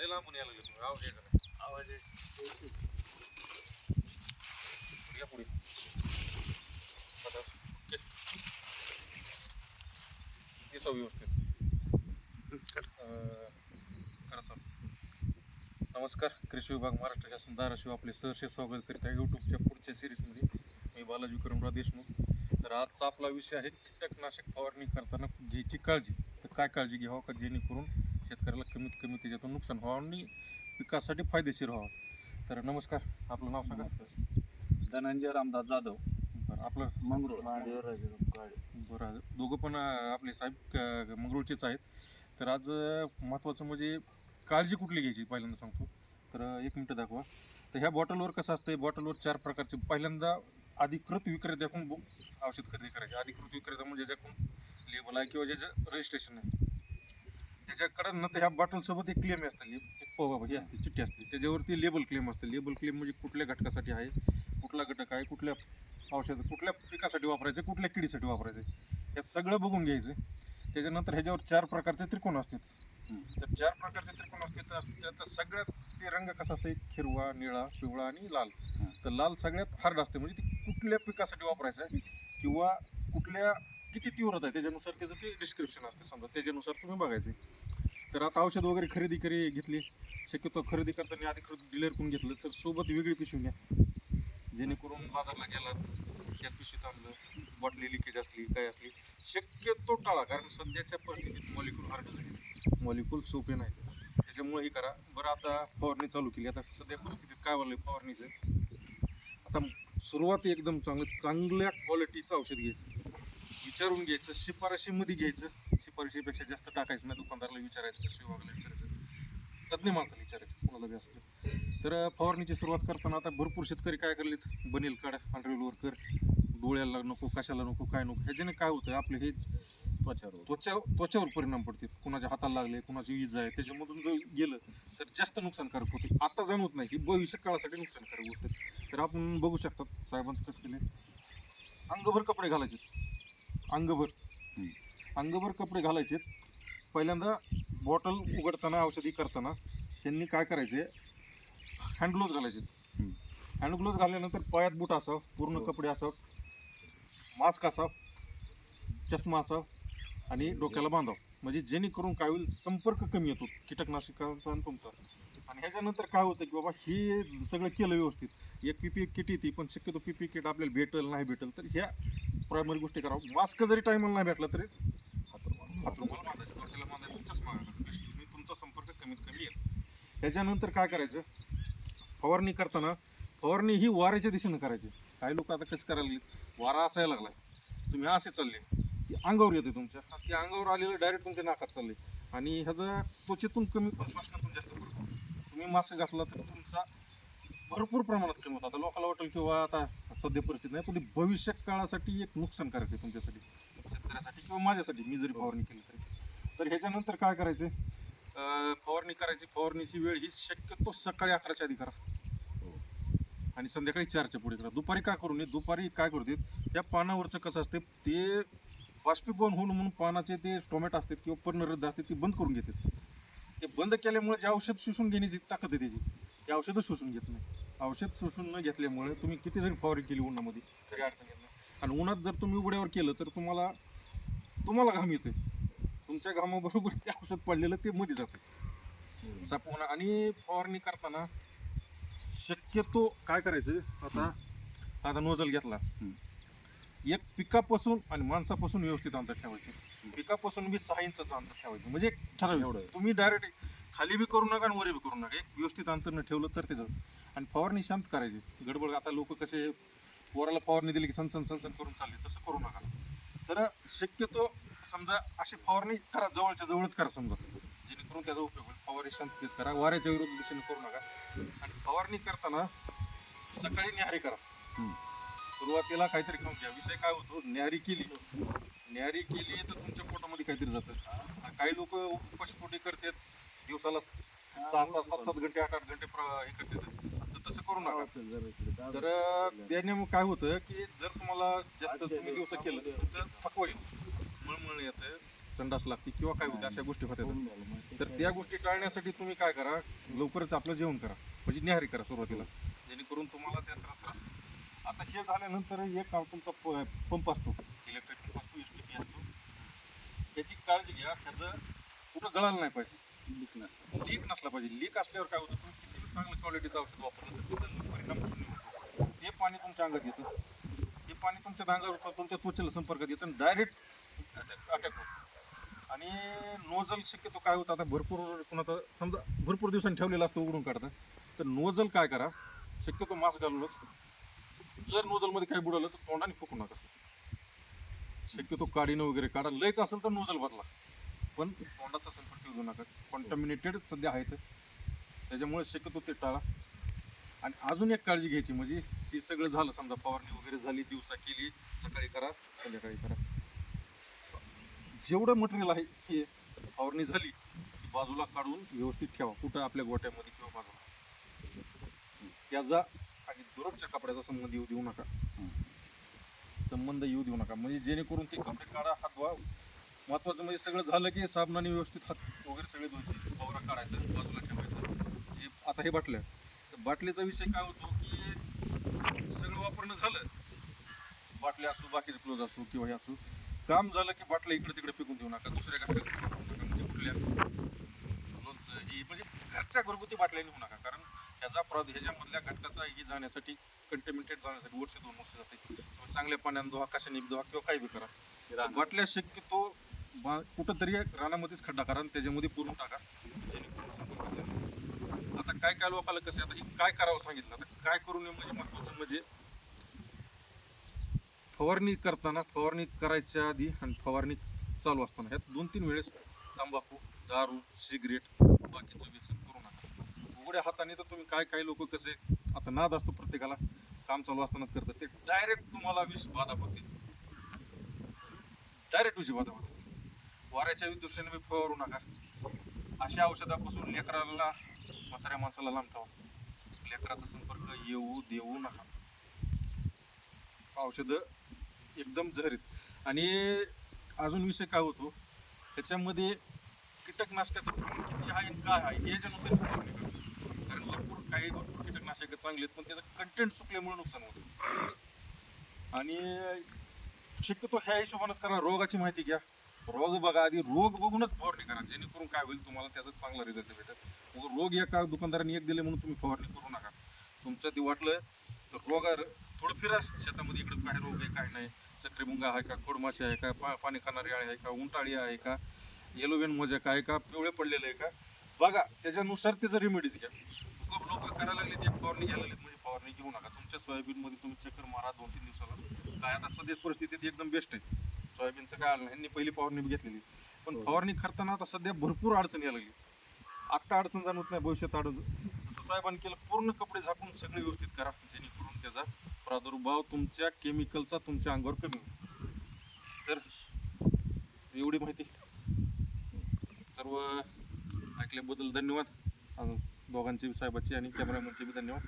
लय लांबून यायला लागले तुम्ही. आवाज यायचा नाही आवाज या पुढे. आता ओके. दिसावं व्यवस्थित. करा चालू नमस्कार कृषी विभाग महाराष्ट्र शासन धाराशिव. आपले सहर्ष स्वागत करीत आहे यूट्यूबच्या पुढच्या सिरीजमध्ये. मी बालाजी विक्रमराव देशमुख. तर आजचा आपला विषय आहे कीटकनाशक फवारणी करताना घ्यायची काळजी. तर काय काळजी घ्यावं का? जेणेकरून शेतकऱ्याला कमीत कमी त्याच्यातून नुकसान व्हावं आणि पिकासाठी फायदेशीर व्हावं. तर नमस्कार आपलं नाव सांगा. धनंजय रामदास जाधव. बरं आपलं मंगरूळ. बरं दोघं पण आपले साहेब मंगरूळचेच आहेत. तर आज महत्त्वाचं म्हणजे काळजी कुठली घ्यायची पहिल्यांदा सांगतो. तर एक मिनटं दाखवा. तर ह्या बॉटलवर कसं असतं बॉटलवर चार प्रकारचे पहिल्यांदा अधिकृत विक्रेत्याकडून औषध खरेदी करायचे. अधिकृत विक्रेता म्हणजे ज्याच्याकडून लेबल आहे किंवा ज्याचं रजिस्ट्रेशन आहे. त्याच्याकडे नंतर ह्या बॉटलसोबत एक क्लेम असते एक प- हे असते चिठ्ठी असते. त्याच्यावरती लेबल क्लेम असते. लेबल क्लेम म्हणजे कुठल्या घटकासाठी आहे कुठला घटक आहे कुठल्या औषध कुठल्या पिकासाठी वापरायचं कुठल्या किडीसाठी वापरायचं हे सगळं बघून घ्यायचं. त्याच्यानंतर ह्याच्यावर चार प्रकारचे त्रिकोण असतात. तर चार प्रकारचे त्रिकोण असतात त्यात सगळ्यात ते रंग कसा असते हिरवा निळा पिवळा आणि लाल. तर लाल सगळ्यात हार्ड असते म्हणजे ती कुठल्या पिकासाठी वापरायचं आहे? किंवा कुठल्या किती तीव्रता आहे? त्याच्यानुसार त्याचं ते डिस्क्रिप्शन असते. समजा त्याच्यानुसार तुम्ही बघायचे तर आता औषध वगैरे खरेदी करी घेतली. शक्यतो खरेदी करताना अधिकृत डिलरकडून घेतलं. तर सोबत वेगळी पिशवी घ्या जेणेकरून बाजारला गेलात त्या पिशवीत आणलं. बॉटली लिकेज असली काय असली. शक्यतो टाळा. कारण सध्याच्या परिस्थितीत मॉलिक्यूल हार्ड झाले. मॉलिक्यूल सोपे नाही त्याच्यामुळे हे करा. बरं आता फवारणी चालू केली. आता सध्या परिस्थितीत काय वाढलं फवारणीचं? आता सुरुवात एकदम चांगलं चांगल्या क्वालिटीचं औषध घ्यायचं. विचारून घ्यायचं शिफारशीमध्ये घ्यायचं. शिफारशीपेक्षा जास्त टाकायचं नाही दुकानदाराला विचारायचं कृषी विचारायचं. तज्ज्ञ माणसाला विचारायचं कोणाला बी असलं. तर फवारणीची सुरुवात करताना आता भरपूर शेतकरी काय करलेत? बनेल काढ पांढरेलवर कर. डोळ्याला नको कशाला नको काय नको ह्याच्याने काय होतं आपले हे त्वचावर त्वचा त्वचावर परिणाम पडते. कुणाच्या हाताला लागले कुणाची वीज आहे त्याच्यामधून जर गेलं तर जास्त नुकसानकारक होते. आता जाणवत नाही ही भविष्य काळासाठी नुकसानकारक होते. तर आपण बघू शकतात साहेबांचं कसं केलं अंगभर कपडे घालायचे. अंगभर. अंगभर कपडे घालायचे पहिल्यांदा बॉटल उघडताना औषधी करताना त्यांनी काय करायचे हँड ग्लोव्ज घालायचे हम्म. हँड ग्लोव्ज घातल्यानंतर पायात बूट असावं पूर्ण हो. कपडे असावं मास्क असावं चष्मा असावं आणि डोक्याला बांधावं म्हणजे जेणेकरून काय होईल संपर्क कमी येतो कीटकनाशकांचा आणि तुमचा आणि ह्याच्यानंतर काय होतं की बाबा हे सगळं केलं व्यवस्थित एक पी किट येते पण शक्यतो पी पी किट आपल्याला भेटेल नाही भेटेल तर ह्या प्रायमरी गोष्टी करावं. मास्क जरी टायमाला नाही भेटला तरी. हात बांधायचं डोक्याला बांधायचं चष्मा तुमचा संपर्क कमीत कमी येईल त्याच्यानंतर काय करायचं? फवारणी करताना फवारणी ही वाऱ्याच्या दिशेनं करायची. काही लोक आता कसं करायला लागले वारा असायला लागलाय. तुम्ही असे चालले. ती अंगावर येते तुमच्या. ती अंगावर आलेलं डायरेक्ट तुमच्या नाकात चालले आणि ह्याचा त्वचेतून कमी पण श्वासनातून जास्त फरक तुम्ही मास्क घातला तर तुमचा भरपूर प्रमाणात कमी होता. आता लोकांना वाटेल किंवा आता सध्या परिस्थिती नाही पण भविष्य काळासाठी एक नुकसानकारक आहे तुमच्यासाठी शेतकऱ्यासाठी किंवा माझ्यासाठी मी जरी फवारणी केली तरी. तर ह्याच्यानंतर काय करायचं? फवारणी करायची फवारणीची वेळ ही शक्यतो सकाळी अकराच्या आधी करा. आणि संध्याकाळी चारच्या पुढे करा. दुपारी काय करू नये? दुपारी काय करू देत? त्या पानावरचं कसं असते ते बाष्पीभवन होऊन म्हणून पानाचे ते टोमॅटो असतात किंवा पर्णरद्द असते ते बंद करून घेतात. ते बंद केल्यामुळे जे औषध शोषून घेण्याची ताकद आहे त्याची. ते औषधच शोषून घेत नाही. औषध शोषून न घेतल्यामुळे तुम्ही किती जरी फवारणी केली उन्हामध्ये तरी अडचण येत नाही. आणि उन्हात जर तुम्ही उघड्यावर केलं तर तुम्हाला तुम्हाला घाम येते तुमच्या घामाबरोबर ते औषध पडलेलं ते मध्ये जातं सापवणं आणि फवारणी करताना शक्यतो काय करायचं? आता आता नोजल घेतला. एक पिकापासून आणि माणसापासून व्यवस्थित अंतर ठेवायचं. पिकापासून बी सहा इंचाचं अंतर ठेवायचं. म्हणजे एक ठराविक. एवढं. तुम्ही डायरेक्ट खाली बी करू नका आणि वरी बी करू नका. एक व्यवस्थित अंतर न ठेवलं तर ते जाऊ. आणि फवारणी शांत करायची. गडबड आता लोक कसे वराला फवारणी दिली की सनसन सनसन करून चालले तसं करू नका. तर शक्यतो समजा अशी फवारणी करा जवळच्या जवळच करा समजा. जेणेकरून त्याचा उपयोग होईल. फवारणी शांततेत करा. वाऱ्याच्या विरुद्ध दिशेने करू नका. आणि फवारणी करताना सकाळी न्याहारी करा. सुरुवातीला काहीतरी खाऊन घ्या. विषय काय होतो? न्याहारी केली. न्याहारी केली तर तुमच्या पोटामध्ये काहीतरी जातं. काही लोक उपवासपोटी करतात. दिवसाला सहा सहा सात सात घंटे आठ आठ घंटे प्र- हे करतात तर तसं करू नका. तर त्याने मग काय होतं की जर तुम्हाला जास्त तुम्ही दिवस केलं तर थकवा येतो. मळमळ येतं संडास लागते किंवा काय होते अशा गोष्टी होत्या तर त्या गोष्टी टाळण्यासाठी तुम्ही काय करा लवकरच आपलं जेवण करा. म्हणजे निहारी करा सुरुवातीला. जेणेकरून तुम्हाला त्या त्रास त्रास आता हे झाल्यानंतर एक हा तुमचा प- पंप असतो. इलेक्ट्रिक पंप असतो एस टी पी असतो. त्याची काळजी घ्या. त्याचं कुठं गळालं नाही पाहिजे. लीक नसला. पाहिजे. लीक असल्यावर काय होतं तुम्ही किती चांगलं क्वालिटीचं औषध वापरलं तर त्याचा परिणाम शून्य होतो. ते पाणी तुमच्या अंगात येतं. ते पाणी तुमच्या अंगावर तुमच्या त्वचेला संपर्कात येतं आणि डायरेक्ट अटॅक होतो. आणि नोजल शक्यतो काय होतं आता भरपूर कुणाचा समजा भरपूर दिवसांनी ठेवलेला असतो उघडून काढतं. तर नोजल काय करा शक्यतो मास्क घालूनच. जर नोजलमध्ये काही बुडालं तर तोंडाने फुकू नका. शक्यतो काडीनं वगैरे काढा. लयच असेल तर नोजल बदला. पण तोंडाचा संपर्क येऊ देऊ नका. कॉन्टॅमिनेटेड सध्या आहेत. त्याच्यामुळे शक्यतो ते टाळा. आणि अजून एक काळजी घ्यायची म्हणजे हे सगळं झालं समजा फवारणी वगैरे झाली दिवसा केली सकाळी करा संध्याकाळी करा. जेवढं मटेरियल आहे हे फवारणी झाली की बाजूला काढून व्यवस्थित ठेवा. कुठं आपल्या गोट्यामध्ये किंवा बाजूला त्याचा आणि दररोजच्या कपड्याचा संबंध येऊ देऊ नका. संबंध येऊ देऊ नका. म्हणजे जेणेकरून ते कपडे काढा हात धुवा महत्वाचं म्हणजे सगळं झालं की साबणाने व्यवस्थित हात वगैरे सगळे धुवायचे फवारा काढायचा बाजूला ठेवायचं. जे आता हे बाटल्या तर बाटलीचा विषय काय होतो की सगळं वापरणं झालं. बाटल्या असो बाकीचे क्लोज असो किंवा हे असो काम झालं की बाटल्या इकडे तिकडे फेकून देऊ नका. दुसऱ्या घटकाचं म्हणजे कुठल्या लोणचं ही म्हणजे घरच्या घरगुती बाटल्या नेऊ नका. कारण ह्याचा प्राद ह्याच्यामधल्या घटकाचा ही जाण्यासाठी कंटेमिनेटेड जाण्यासाठी वर्ष दोन वर्ष जाते. चांगल्या पाण्याने धुवा कशाने धुवा किंवा काही बी करा. बाटल्या शक्यतो बा- कुठंतरी रानामध्येच खड्डा करा आणि त्याच्यामध्ये पुरून टाका. जेणेकरून आता काय काय लोकाला कसं आहे, आता हे काय करावं सांगितलं? आता काय करू नये म्हणजे महत्वाचं म्हणजे फवारणी करताना फवारणी करायच्या आधी आणि फवारणी चालू असताना ह्यात दोन तीन वेळेस तंबाखू दारू सिगरेट बाकीचं व्यसन करू नका. उघड्या हाताने तर तुम्ही काय काय लोक कसे आता नाद असतो प्रत्येकाला काम चालू असतानाच करतात ते डायरेक्ट तुम्हाला विष बाधा होतील. डायरेक्ट विषय बाधा होते वाऱ्याच्या दृष्टीने मी फवारू नका. अशा औषधापासून लेकराला म्हाताऱ्या माणसाला लांब ठेवा. लेकराचा संपर्क येऊ देऊ नका. औषधं एकदम जहरीत. आणि अजून विषय काय होतो? त्याच्यामध्ये कीटकनाशकाचं प्रमाण किती आहे आणि काय आहे याच्यानुसार फवारणी करतो. कारण भरपूर काही भरपूर कीटकनाशक चांगले आहेत पण त्याचं कंटेंट चुकल्यामुळे नुकसान होतं. आणि शक्यतो ह्या हिशोबानंच करा रोगाची माहिती घ्या. रोग बघा आधी रोग बघूनच फवारणी करा. जेणेकरून काय होईल तुम्हाला त्याचा चांगला रिझल्ट भेटेल. मग रोग एका दुकानदाराने एक दिले म्हणून तुम्ही फवारणी करू नका. तुमचं ते वाटलं तर रोग थोडं फिरा. शेतामध्ये इकडे काय रोग आहे काय नाही. चक्रीमुंगा आहे का खोडमाशी आहे का पा पाणी खाणारी आहे का उंटाळी आहे का येलोवेन मोजॅक आहे का पिवळे पडलेलं आहे का? बघा त्याच्यानुसार त्याचं रेमेडीज घ्या. लोक करायला लागले ते फवारणी घ्यायला लागले म्हणजे फवारणी घेऊ नका. तुमच्या सोयाबीनमध्ये तुम्ही चक्कर मारा दोन तीन दिवसाला. काय आता सध्या परिस्थितीत एकदम बेस्ट आहे. सोयाबीनचं काय आलं नाही. यांनी पहिली फवारणी घेतलेली. पण फवारणी करताना आता सध्या भरपूर अडचण यायला लागली. आत्ता अडचण जाणवत नाही भविष्यात अडचण. जसं साहेबांनी केलं पूर्ण कपडे झाकून सगळे व्यवस्थित करा जेणेकरून त्याचा प्रादुर्भाव तुमच्या केमिकलचा तुमच्या अंगावर कमी होईल. तर एवढी माहिती. सर्व ऐकल्याबद्दल धन्यवाद. दोघांचे साहेबाचे आणि कॅमेरामॅनचे बी धन्यवाद.